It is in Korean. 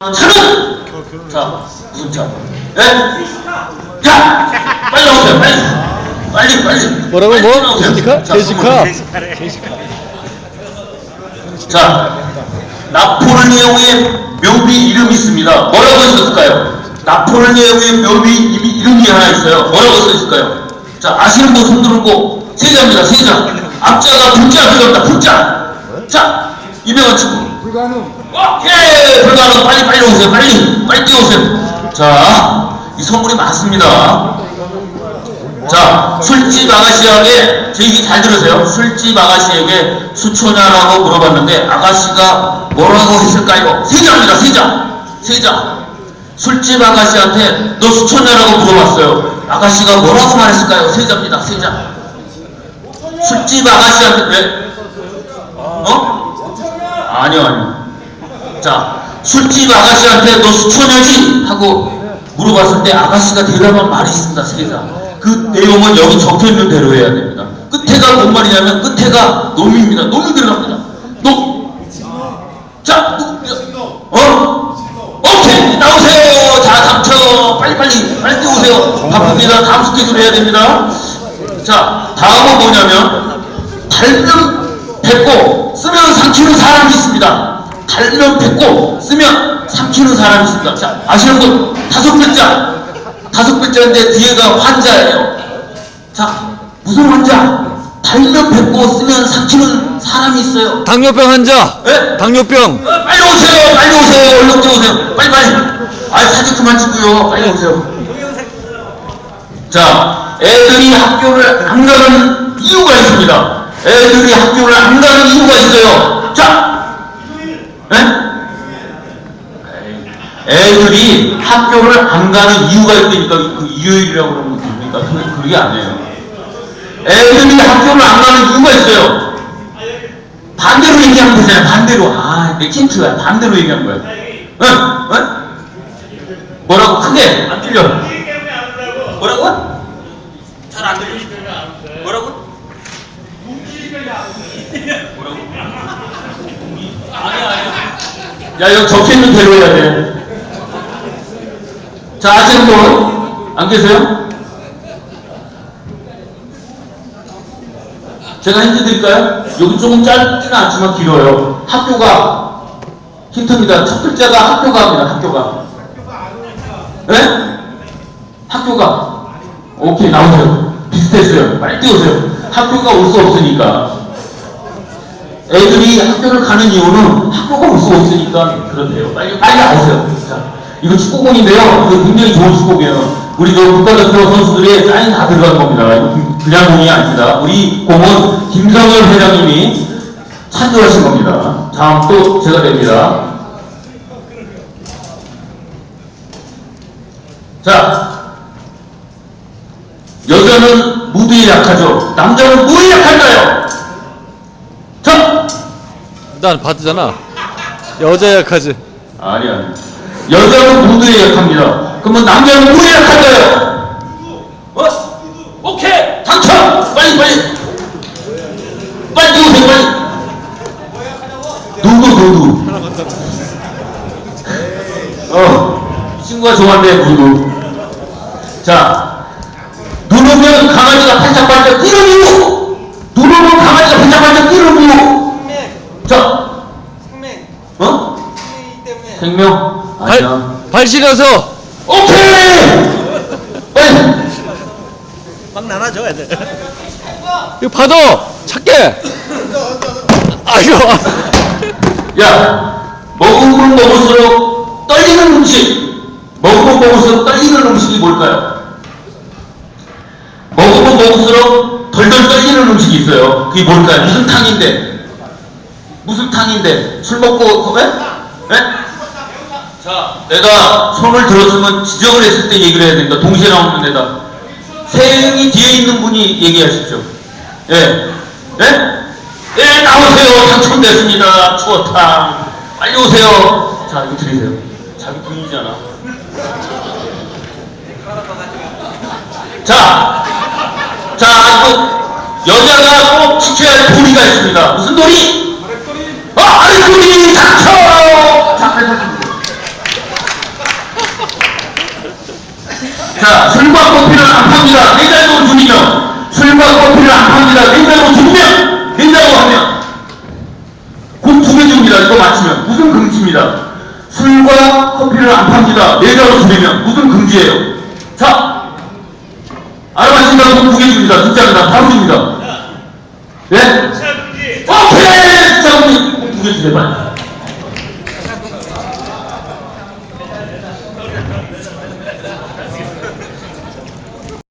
차는! 자, 무슨 차? 예? 자! 빨리 나오세요, 빨리! 빨리, 빨리! 뭐라고, 빨리 뭐? 제시카? 자, 제시카? 자, 나폴레옹의 묘비 이름이 있습니다. 뭐라고 썼을까요? 나폴레옹의 묘비 이름이, 하나 있어요. 뭐라고 써있을까요? 자, 아시는 분 손 들고 세 자입니다, 세자. 앞자가 분자 들어갑니다, 분자. 자, 이명환 친구. 불가능. 오케이! 불가능. 빨리, 빨리 오세요, 빨리. 빨리 뛰어오세요. 자, 이 선물이 많습니다. 자, 술집 아가씨에게 제 얘기 잘 들으세요. 술집 아가씨에게 수초냐라고 물어봤는데 아가씨가 뭐라고 했을까요? 세자입니다, 세자. 세자. 술집 아가씨한테 너 수초냐라고 물어봤어요. 아가씨가 뭐라고 말했을까요? 세자입니다, 세자. 술집 아가씨한테 왜? 어? 아니요, 아니요. 자, 술집 아가씨한테 너 수초냐지? 하고 물어봤을 때 아가씨가 대답한 말이 있습니다, 세자. 그 내용은 여기 적혀 있는 대로 해야 됩니다. 끝에가 뭔 말이냐면 끝에가 놈입니다. 놈이 들어갑니다. 놈. 자, 누- 어? 오케이, 나오세요. 자, 당첨. 빨리, 빨리, 빨리 뛰어오세요. 바쁩니다. 다음 스케줄 해야 됩니다. 자, 다음은 뭐냐면, 달면 뱉고 쓰면 삼키는 사람이 있습니다. 달면 뱉고 쓰면 삼키는 사람이 있습니다. 자, 아시는 분 다섯 글자. 다섯 글자인데 뒤에가 환자예요. 자, 무슨 환자? 달면 뱉고 쓰면 삼키는 사람이 있어요. 당뇨병 환자. 예? 당뇨병. 어, 빨리 오세요, 빨리 오세요, 얼른 뛰어오세요. 빨리, 빨리. 아, 사진 그만 찍고요. 빨리 오세요. 자, 애들이 학교를 안 가는 이유가 있습니다. 애들이 학교를 안 가는 이유가 있어요. 자, 예? 애들이 학교를 안 가는 이유가 있으니까 그 이유라고 그러면 됩니까? 그, 그게 아니에요. 애들이 학교를 안 가는 이유가 있어요. 반대로 얘기하면 되잖아요. 반대로. 아, 내 힌트가 반대로 얘기한 거야. 응? 응? 뭐라고? 크게 안 들려. 뭐라고? 잘 안 들려. 뭐라고? 뭐라고? 아니야, 아니 야. 야, 여기 적혀 있는 대로 해야 돼. 자, 아시는 분? 안 계세요? 제가 힌트 드릴까요? 여기 조금 짧지는 않지만 길어요. 학교가 힌트입니다. 첫 글자가 학교가 합니다. 학교가. 네? 학교가. 오케이 나오세요. 비슷했어요. 빨리 뛰어오세요. 학교가 올 수 없으니까. 애들이 학교를 가는 이유는 학교가 없으니까 그렇대요. 빨리 빨리 나오세요. 자, 이거 축구공인데요. 이거 굉장히 좋은 축구공이에요. 우리 저 국가대표 선수들의 사인 다 들어간 겁니다. 이거 그- 그냥 공이 아닙니다. 우리 공은 김성현 회장님이 찬조하신 겁니다. 다음 또 제가 됩니다. 자, 여자는 무비에 약하죠. 남자는 뭐에 약할까요? 자, 난 받잖아. 여자 약하지. 아니 아니. 여자는 무드에 약합니다. 그러면 남자는 뭐에 약할까요? 어? 오케이 당첨 빨리 빨리 빨리 뛰어오세요 빨리. 누구 누구? 어 친구가 좋아한대 누구? 자 누르면 강아지가 반짝반짝 뛰는 이유. 누르면 강아지가 반짝반짝 뛰는 이유. 자 생명. 어? 생명? 아니야. 발, 발 실어서. 오케이! 빨리! 막 나눠줘 애들. 이거 받아. 찾게. 아이고. 야, 먹으면 먹을수록 떨리는 음식. 먹으면 먹을수록 떨리는 음식이 뭘까요? 먹으면 먹을수록 덜덜 떨리는 음식이 있어요. 그게 뭘까요? 무슨 탕인데? 무슨 탕인데? 술 먹고, 에? 에? 자, 내가 손을 들었으면 지적을 했을 때 얘기를 해야 됩니다. 동시에 나오는 데다. 세영이 뒤에 있는 분이 얘기하십시오. 예. 예? 예, 나오세요. 당첨됐습니다. 추어탕. 빨리 오세요. 자, 이거 드리세요. 자기 부인이잖아. 자, 자, 또 여자가 꼭 지켜야 할 도리가 있습니다. 무슨 도리? 커피를 안 팝니다. 냉장고 두이면 술과 커피를 안 팝니다. 냉장고 두면 냉장고 하면 곧두개 줍니다. 이거 맞히면 무슨 금지입니다. 술과 커피를 안 팝니다. 냉장고 두면 무슨 금지예요. 자, 알아맞힌다고 두개 줍니다. 진짜입니다. 바로 줍니다. 예? 오케이! 자, 우리 두개 주세요, 빨리.